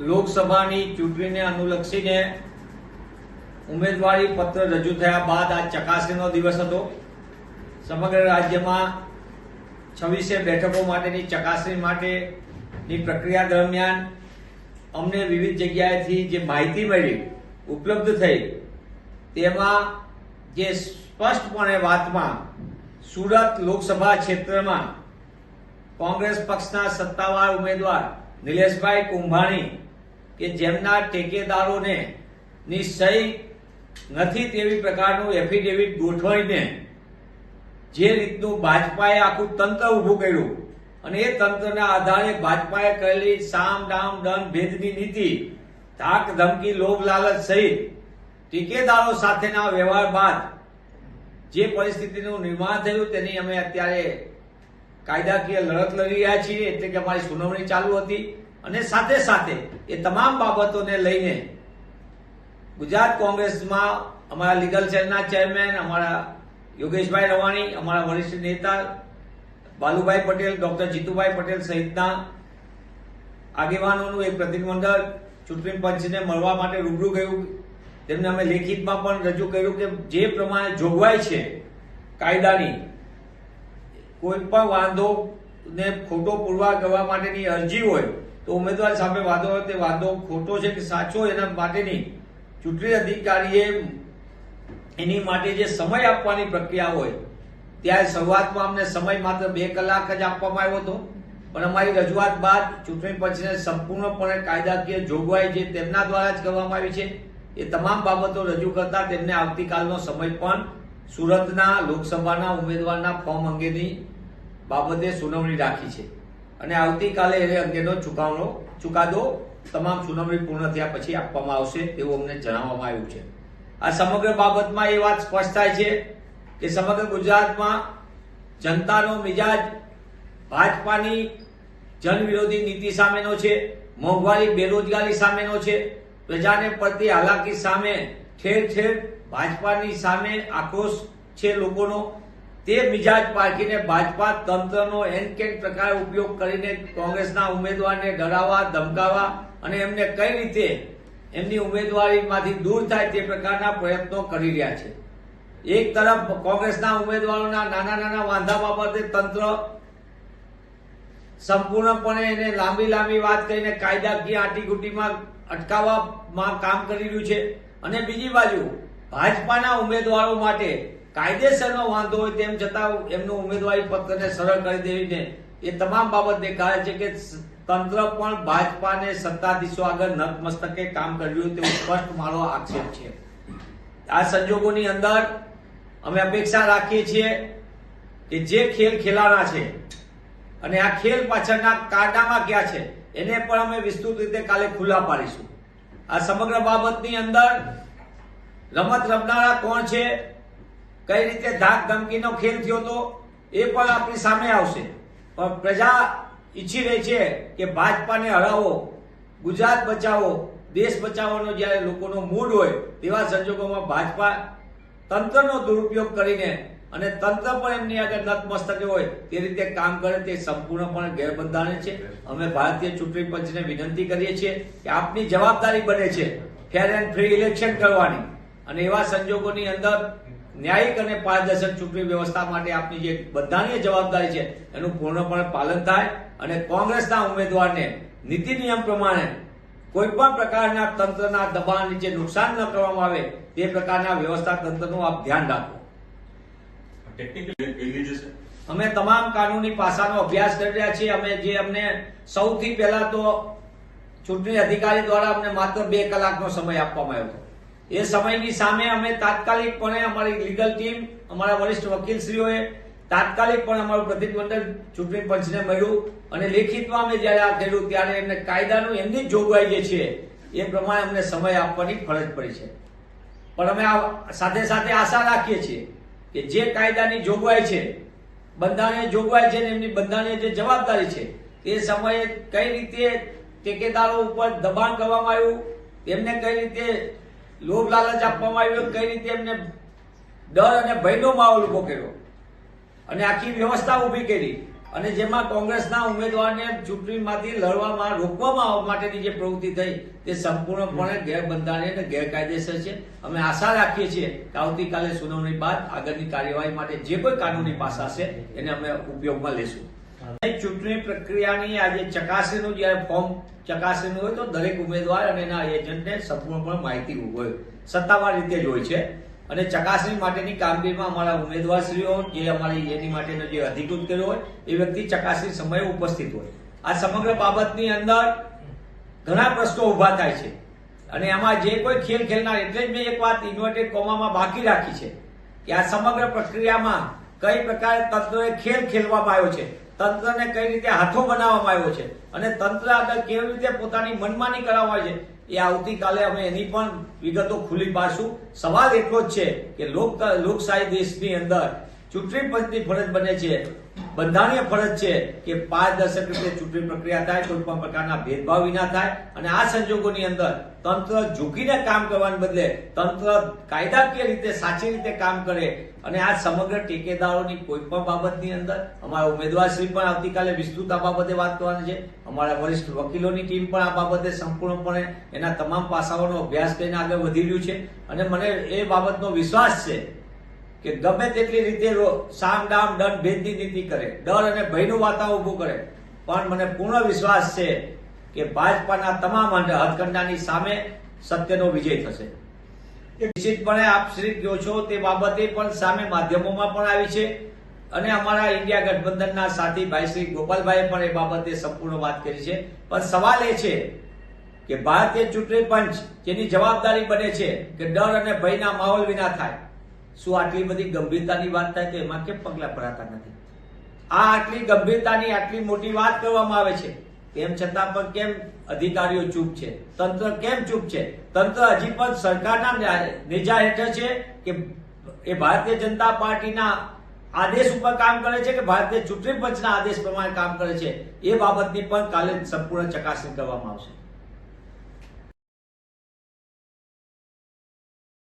લોકસભાની ચૂંટણીને અનુલક્ષીને ઉમેદવારી પત્ર રજૂ થયા બાદ આ ચકાસણીનો દિવસ હતો. સમગ્ર રાજ્યમાં છવ્વીસે બેઠકો માટેની ચકાસણી માટેની પ્રક્રિયા દરમિયાન અમને વિવિધ જગ્યાએથી જે માહિતી મળી, ઉપલબ્ધ થઈ, તેમાં જે સ્પષ્ટપણે વાતમાં સુરત લોકસભા ક્ષેત્રમાં કોંગ્રેસ પક્ષના સત્તાવાર ઉમેદવાર નિલેશભાઈ કુંભાણી કે જેમના ટેકેદારોને ની સહી નથી તેવી પ્રકારનું એફિડેવિટ ગોઠવાઈને જે રીતનું ભાજપાએ આખું તંત્ર ઊભું કર્યું અને એ તંત્રના આધારે ભાજપાએ કરેલી સામ, ડામ દન ભેદની નીતિ, ધાક, ધમકી, લોભ, લાલચ સહિત ટેકેદારો સાથેના વ્યવહાર બાદ જે પરિસ્થિતિનું નિર્માણ થયું તેની અમે અત્યારે કાયદાકીય લડત લડી રહ્યા છીએ. એટલે કે અમારી સુનાવણી ચાલુ હતી. અને સાથે સાથે એ તમામ બાબતોને લઈને ગુજરાત કોંગ્રેસમાં અમારા લીગલ સેલના ચેરમેન, અમારા યોગેશભાઈ રવાણી, અમારા વરિષ્ઠ નેતા બાલુભાઈ પટેલ, ડોક્ટર જીતુભાઈ પટેલ સહિતના આગેવાનોનું એક પ્રતિનિધિમંડળ ચૂંટણી પંચને મળવા માટે રૂબરૂ ગયું. તેમને અમે લેખિતમાં પણ રજૂ કર્યું કે જે પ્રમાણે જોગવાઈ છે કાયદાની, કોઈ પણ વાંધો ને ખોટો પુરવાર કરવા માટેની અરજી હોય તો ઉમેદવાર સામે વાંધો હોય તે વાંધો ખોટો છે કે સાચો એના માટેની ચૂંટણી અધિકારીએ એની માટે જે સમય આપવાની પ્રક્રિયા હોય, ત્યારે શરૂઆતમાં અમને સમય માત્ર બે કલાક જ આપવામાં આવ્યો હતો. પણ અમારી રજૂઆત બાદ ચૂંટણી પંચને સંપૂર્ણપણે કાયદાકીય જોગવાઈ જે તેમના દ્વારા જ કરવામાં આવી છે, એ તમામ બાબતો રજૂ કરતા તેમને આવતીકાલનો સમય પણ સુરતના લોકસભાના ઉમેદવારના ફોર્મ અંગેની બાબતે સુનાવણી રાખી છે. અને આવતીકાલે એ અંગેનો ચુકાવણો ચુકાદો તમામ સુનાવણી પૂર્ણ થયા પછી આપવામાં આવશે તેવું અમને જણાવવામાં આવ્યું છે. આ સમગ્ર બાબતમાં એ વાત સ્પષ્ટ થાય છે કે સમગ્ર ગુજરાતમાં જનતાનો મિજાજ ભાજપાની જનવિરોધી નીતિ સામેનો છે, મોંઘવારી, બેરોજગારી સામેનો છે, પ્રજાને પડતી હાલાકી સામે ઠેર ઠેર ભાજપાની સામે આક્રોશ છે લોકોનો. તે મિજાજ પારખીને ભાજપા તંત્રનો એન કેન પ્રકાર ઉપયોગ કરીને કોંગ્રેસના ઉમેદવારને ડરાવવા, ધમકાવવા અને એમને કઈ રીતે એમની ઉમેદવારીમાંથી દૂર થાય તે પ્રકારના પ્રયત્નો કરી રહ્યા છે. એક તરફ કોંગ્રેસના ઉમેદવારોના નાના નાના વાંધા બાબતે તંત્ર સંપૂર્ણપણે એને લાંબી લાંબી વાત કરીને કાયદાકીય આટીઘૂટીમાં અટકાવવામાં કામ કરી રહ્યું છે. અને બીજી બાજુ, ભાજપાના ઉમેદવારો માટે કાયદેસરનો વાંધો હોય તેમ છતાં એમનું ઉમેદવારી પત્રને સરળ કરી દેવીને એ તમામ બાબત દેખાય છે કે તંત્ર પણ ભાજપાને સત્તાધીશો આગળ નતમસ્તકે કામ કર્યું તેવું સ્પષ્ટ મારો આક્ષેપ છે. આ સંજોગોની અંદર અમે અપેક્ષા રાખીએ છીએ કે જે ખેલ ખેલાના છે અને આ ખેલ પાછળના કારનામાં ક્યાં છે એને પણ અમે વિસ્તૃત રીતે કાલે ખુલ્લા પાડીશું. આ સમગ્ર બાબતની અંદર રમત રમનારા કોણ છે કઈ રીતે ધાક ધમકીનો ખેલ થયો તો એ પણ આપણી સામે આવશે. પણ પ્રજા ઈચ્છી રહી છે કે ભાજપાને હરાવો, ગુજરાત બચાવો, દેશ બચાવવાનો જ્યારે લોકોનો મૂડ હોય તેવા સંજોગોમાં ભાજપા તંત્રનો દુરુપયોગ કરીને અને તંત્ર પણ એમની આગળ નતમસ્તકે હોય તે રીતે કામ કરે તે સંપૂર્ણપણે ગેરબંધારણ છે. અમે ભારતીય ચૂંટણી પંચને વિનંતી કરીએ છીએ કે આપની જવાબદારી બને છે ફેર એન્ડ ફ્રી ઇલેક્શન કરવાની. અને એવા સંજોગોની અંદર ન્યાયિક અને પારદર્શક ચૂંટણી વ્યવસ્થા માટે આપની જે બધાની જવાબદારી છે એનું પૂર્ણપણે પાલન થાય અને કોંગ્રેસના ઉમેદવારને નીતિ નિયમ પ્રમાણે કોઈ પણ પ્રકારના તંત્રના દબાણ નીચે નુકસાન ન કરવામાં આવે તે પ્રકારના વ્યવસ્થા તંત્રનું આપ ધ્યાન રાખો. અમે તમામ કાનૂની પાસાનો અભ્યાસ કરી રહ્યા છીએ. અમે જે અમને સૌથી પહેલા તો ચૂંટણી અધિકારી દ્વારા અમને માત્ર બે કલાકનો સમય આપવામાં આવ્યો હતો. એ સમયની સામે અમે તાત્કાલિકપણે અમારી લીગલ ટીમ, અમારા વરિષ્ઠ વકીલશ્રીઓએ તાત્કાલિક પણ અમારું પ્રતિનિધિમંડળ ચૂંટણી પંચને મળ્યું અને લેખિતમાં અમે જ્યારે આ કર્યું ત્યારે એમને કાયદાનું એમની જ જોગવાઈ જે છે, એ પ્રમાણે અમને સમય આપવાની ફરજ પડી છે. પણ અમે આ સાથે સાથે આશા રાખીએ છીએ કે જે કાયદાની જોગવાઈ છે, બંધારણીય જોગવાઈ છે એમની બંધારણીય જે જવાબદારી છે તે સમયે કઈ રીતે ટેકેદારો ઉપર દબાણ કરવામાં આવ્યું, એમને કઈ રીતે લોભ લાલચ આપવામાં આવ્યો કઈ રીતે એમને ડર અને ભયનો માહોલ ઊભો કર્યો? અને આખી વ્યવસ્થા ઊભી કરી. અને જેમાં કોંગ્રેસના ઉમેદવારને ચૂંટણીમાંથી લડવામાં, રોકવામાં માટેની જે પ્રવૃત્તિ થઈ, તે સંપૂર્ણપણે ગેરબંધારણીય અને ગેરકાયદેસર છે. અમે આશા રાખીએ છીએ કે આવતીકાલે સુનાવણી બાદ આગળની કાર્યવાહી માટે જે કોઈ કાનૂની પાસા છે એને અમે ઉપયોગમાં લેશું. ચૂંટણી પ્રક્રિયાની આજે ચકાસણીનું જ્યારે ફોર્મ ચકાસણીનું હોય તો દરેક ઉમેદવાર અને એના એજન્ટને સંપૂર્ણપણે માહિતી હોય. સત્તાવાર રીતે જ હોય છે. અને ચકાસણી માટેની કામગીરીમાં અમારા ઉમેદવારશ્રીઓ, જે અમારી એની માટેનો જે અધિકૃત કર્યો હોય, એ વ્યક્તિ ચકાસણી સમયે ઉપસ્થિત હોય. આ સમગ્ર બાબતની અંદર ઘણા પ્રશ્નો ઊભા થાય છે. અને એમાં જે કોઈ ખેલ ખેલનાર, એટલે જ મેં એક વાત ઇન્વર્ટેડ કોમામાં બાકી રાખી છે કે આ સમગ્ર પ્રક્રિયામાં કઈ પ્રકારે તત્વોએ ખેલ ખેલવામાં આવ્યો છે. તંત્રને કઈ રીતે હાથો બનાવવામાં આવ્યો છે? અને તંત્ર આગળ કેવી રીતે પોતાની મનમાની કરાવવામાં આવે છે? એ આવતીકાલે અમે એની પણ વિગતો ખુલ્લી પાડશું. સવાલ એટલો જ છે કે લોક લોકશાહી દેશની અંદર ચૂંટણી પંચની ફરજ બને છે. બંધારણીય ફરજ છે કે પારદર્શક રીતે ચૂંટણી પ્રક્રિયા થાય, કોઈ પણ પ્રકારના ભેદભાવ વિના થાય અને આ સંજોગોની અંદર તંત્ર ઝૂકીને કામ કરવાને બદલે તંત્ર કાયદાકીય રીતે, સાચી રીતે કામ કરે અને આ સમગ્ર ટેકેદારોની કોઈ પણ બાબતની અંદર અમારા ઉમેદવારશ્રી પણ આવતીકાલે વિસ્તૃત આ બાબતે વાત કરવાની છે. અમારા વરિષ્ઠ વકીલોની ટીમ પણ આ બાબતે સંપૂર્ણપણે એના તમામ પાસાઓનો અભ્યાસ કરીને આગળ વધી રહ્યું છે. અને મને એ બાબતનો વિશ્વાસ છે કે ગમે તેટલી રીતે સામ દામ દંડ ભેદની નીતિ કરે, ડર અને ભયનું વાતાવરણ ઊભું કરે. પણ મને પૂર્ણ વિશ્વાસ છે કે ભાજપાના તમામ હથકંડાની સામે સત્યનો વિજય થશે. નિશ્ચિતપણે આપ શ્રી કહો છો તે બાબતે પણ સામે માધ્યમોમાં પણ આવી છે. અને અમારા ઇન્ડિયા ગઠબંધનના સાથી ભાઈ શ્રી ગોપાલભાઈએ પણ એ બાબતે સંપૂર્ણ વાત કરી છે. પણ સવાલ એ છે કે ભારતીય ચૂંટણી પંચ જેની જવાબદારી બને છે કે ડર અને ભયના માહોલ વિના થાય. શું આટલી બધી ગંભીરતાની વાત થાય તો એમાં કેમ પગલા ભરાતા નથી? આ આટલી ગંભીરતાની આટલી મોટી વાત કરવામાં આવે છે તેમ છતાં પણ કેમ અધિકારીઓ ચૂપ છે? તંત્ર કેમ ચૂપ છે? તંત્ર હજી પણ સરકારના નેજા- હેઠળ છે કે એ ભારતીય જનતા પાર્ટીના આદેશ ઉપર કામ કરે છે કે ભારતીય ચૂંટણી પંચના આદેશ પ્રમાણે કામ કરે છે? એ બાબતની પણ કાલે સંપૂર્ણ ચકાસણી કરવામાં આવશે.